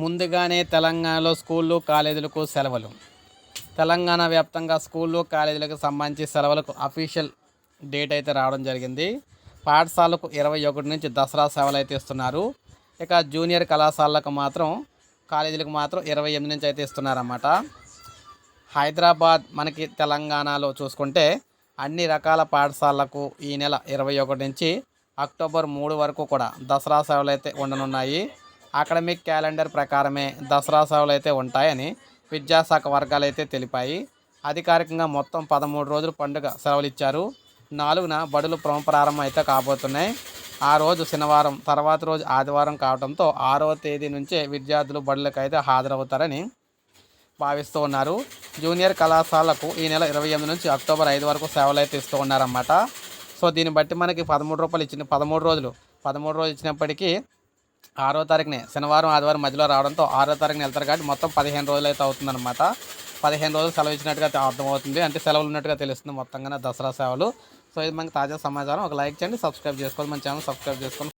ముందుగానే తెలంగాణలో స్కూళ్ళు కాలేజీలకు సెలవులు. తెలంగాణ వ్యాప్తంగా స్కూళ్ళు కాలేజీలకు సంబంధించి సెలవులకు అఫీషియల్ డేట్ అయితే రావడం జరిగింది. పాఠశాలకు ఇరవై ఒకటి నుంచి దసరా సెలవులు అయితే ఇస్తున్నారు. ఇక జూనియర్ కళాశాలకు మాత్రం కాలేజీలకు మాత్రం ఇరవై ఎనిమిది నుంచి అయితే ఇస్తున్నారన్నమాట. హైదరాబాద్ మనకి తెలంగాణలో చూసుకుంటే అన్ని రకాల పాఠశాలలకు ఈ నెల ఇరవై ఒకటి నుంచి అక్టోబర్ మూడు వరకు కూడా దసరా సేవలు అయితే ఉండనున్నాయి. అకాడమిక్ క్యాలెండర్ ప్రకారమే దసరా సేవలు అయితే ఉంటాయని విద్యాశాఖ వర్గాలు అయితే తెలిపాయి. అధికారికంగా మొత్తం పదమూడు రోజులు పండుగ సెలవులు ఇచ్చారు నాలుగున బడులు పునః ప్రారంభం అయితే కాబోతున్నాయి. ఆ రోజు శనివారం తర్వాత రోజు ఆదివారం కావడంతో ఆరవ తేదీ నుంచే విద్యార్థులు బడులకు అయితే హాజరవుతారని భావిస్తూ ఉన్నారు. జూనియర్ కళాశాలకు ఈ నెల ఇరవై ఎనిమిది నుంచి అక్టోబర్ ఐదు వరకు సేవలు అయితే ఇస్తూ ఉన్నారన్నమాట. సో దీన్ని బట్టి మనకి పదమూడు రూపాయలు ఇచ్చిన పదమూడు రోజులు పదమూడు రోజులు ఇచ్చినప్పటికీ ఆరో తారీఖునే శనివారం ఆదివారం మధ్యలో రావడంతో ఆరో తారీఖున వెళ్తారు కాబట్టి మొత్తం పదిహేను రోజులు అయితే అవుతుందన్నమాట. పదిహేను రోజులు సెలవు ఇచ్చినట్టుగా అర్థమవుతుంది. అంటే సెలవులు ఉన్నట్టుగా తెలుస్తుంది మొత్తంగానే దసరా సేవలు సో ఇది మనకి తాజా సమాచారం. ఒక లైక్ చేయండి సబ్స్క్రైబ్ చేసుకోండి మన ఛానల్ సబ్స్క్రైబ్ చేసుకోండి.